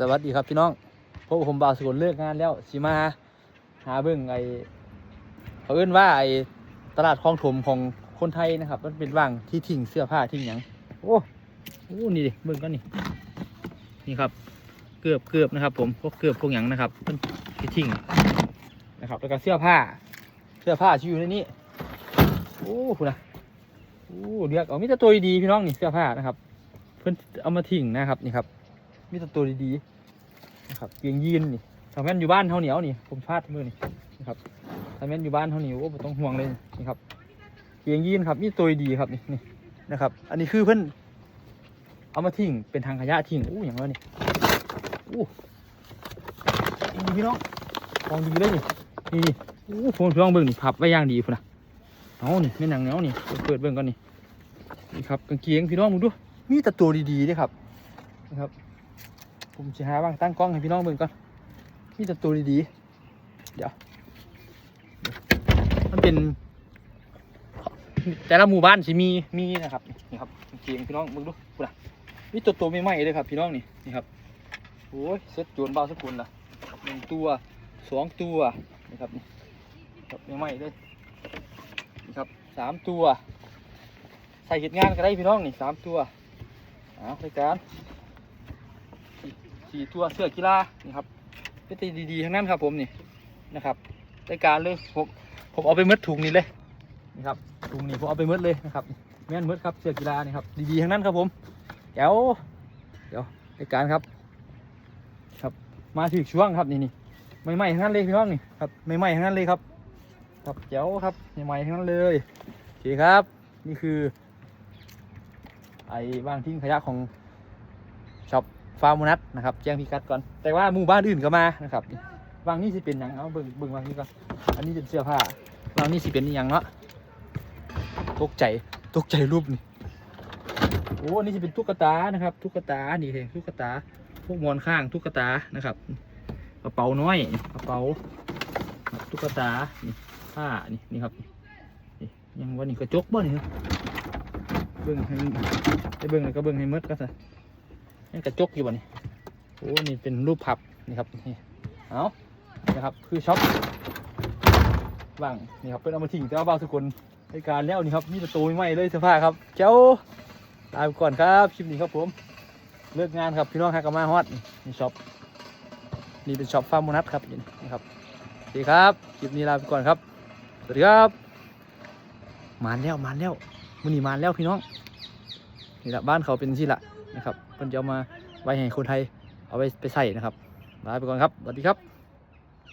สวัสดีครับพี่น้องพวกผมบ่าวสกุลเลิกงานแล้วสิมาหาเบิ่งไอเขาเอิ้นว่าไอตลาดคลองถมของคนไทยนะครับ มันเป็นว่างที่ทิ้งเสื้อผ้าทิ้งหยังโอ้โอ้นี่ดิเบิ่งกันนี่นี่ครับเกือบเกือบนะครับ ผมพวกเกือบพวกหยังนะครับเป็นที่ทิ้งนะครับ แล้วก็เสื้อผ้า เสื้อผ้าที่อยู่ในนี้โอ้คุณนะโอ้เรียกเอามีแต่ตัวดีพี่น้องนี่เสื้อผ้านะครับ เพิ่นเอามาทิ้งนะครับนี่ครับ มีแต่ตัวดีๆนะครับเกียงยีนนี่ถ้าแม่นอยู่บ้านเท่าเหนียวนี่ผมพลาดมือนี่นะครับถ้าแม่นอยู่บ้านเท่าเหนียวโอ้ต้องห่วงเลยนี่ครับเกียงยีนครับมีตัวดีครับนี่นี่นะครับ อันนี้คือเพิ่อนเอามาทิ้งเป็นทางขยะทิ้งอู้อย่างว่านี่อู้ดีพี่น้องของดีเลยนี่นี่อู้ผมพี่น้องเบิ่งนี่พับไว้อย่างดีพุ่นนะเอานี่ไม่หนังเหนียวนี่เปิดเบิ่งก่อนนี่นี่ครับกางเกงพี่น้องมึงดูมีแต่ตัวดีๆเด้ครับนะครับ ผมจะหาบ้างตั้งกล้องให้พี่น้องเบิ่งก่อนมีแต่ตัวดีๆ เดี๋ยว มันเป็น แต่ละหมู่บ้านสิมีมีนะครับนี่ครับเกียงพี่น้องเบิ่งดูกูนะมีตัวตัวใหม่ๆเลยครับพี่น้องนี่นี่ครับโอ้ยเซ็ตโจนเบาสักุลละหนึ่งตัวสองตัวนี่ครับนี่ครับใหม่ๆเลยนี่ครับสามตัว ใส่เหตุงานก็ได้พี่น้องนี่สามตัวเอารายการ สี่ตัวเสื้อกีฬานี่ครับเป็นตีดีๆทั้งนั้นครับผมนี่นะครับรายการเลยผมผมเอาไปมืดถุงนี้เลยนี่ครับถุงนี้ผมเอาไปมืดเลยนะครับแม่นมืดครับเสื้อกีฬานี่ครับดีๆทั้งนั้นครับผมเดี๋ยวเดี๋ยวรายการครับ ครับมาถึงช่วงครับนี่นี่ใหม่ๆทั้งนั้นเลยพี่น้องนี่ครับใหม่ๆทั้งนั้นเลยครับ ครับเจ๋วครับใหม่ๆทั้งนั้นเลยโอเคครับ นี่คือ ไอ้วางทิ้งขยะของ ฟาร์มนัทนะครับแจ้งพิกัดก่อน แต่ว่าหมู่บ้านอื่นก็มานะครับวางนี่สิเป็นหยังเอาเบิ่งเบิ่งวางนี่ก่อนอันนี้เป็นเสื้อผ้าวางนี่สิเป็นอหยังเนาะตกใจตกใจรูปนี่โอ้อันนี่สิเป็นตุ๊กตานะครับตุ๊กตานี่เองตุ๊กตาพวกมอนข้างตุ๊กตานะครับกระเป๋าน้อยกระเป๋าตุ๊กตานี่ผ้านี่นี่ครับนี่ยังวันนี้กระจกบ่นี่ครับเบิ่งให้เบิ่งแล้วก็เบิ่งให้มดก็ซะ นี่กระจกอยู่บ่นี่โอ้นี่เป็นรูปผับนี่ครับนี่เอานะครับคือช็อปว่างนี่ครับเป็นเอามาทิ้งแต่ว่าบางสกุลในการแล้วนี่ครับมีประตูใหม่เลยเสื้อผ้าครับเจ้าลาไปก่อนครับคลิปนี้ครับผมเลิกงานครับพี่น้องฮากามาฮอตนี่ช็อปนี่เป็นช็อปฟาร์มโมนัสครับนี่ครับโอเคครับคลิปนี้ลาไปก่อนครับสวัสดีครับมานแล้วมานแล้วมันนี่มานแล้วพี่น้องนี่แหละบ้านเขาเป็นที่ละ นะครับเพิ่นจะเอามาไว้ให้คนไทยเอาไปไปใส่นะครับลาไปก่อนครับสวัสดีครับ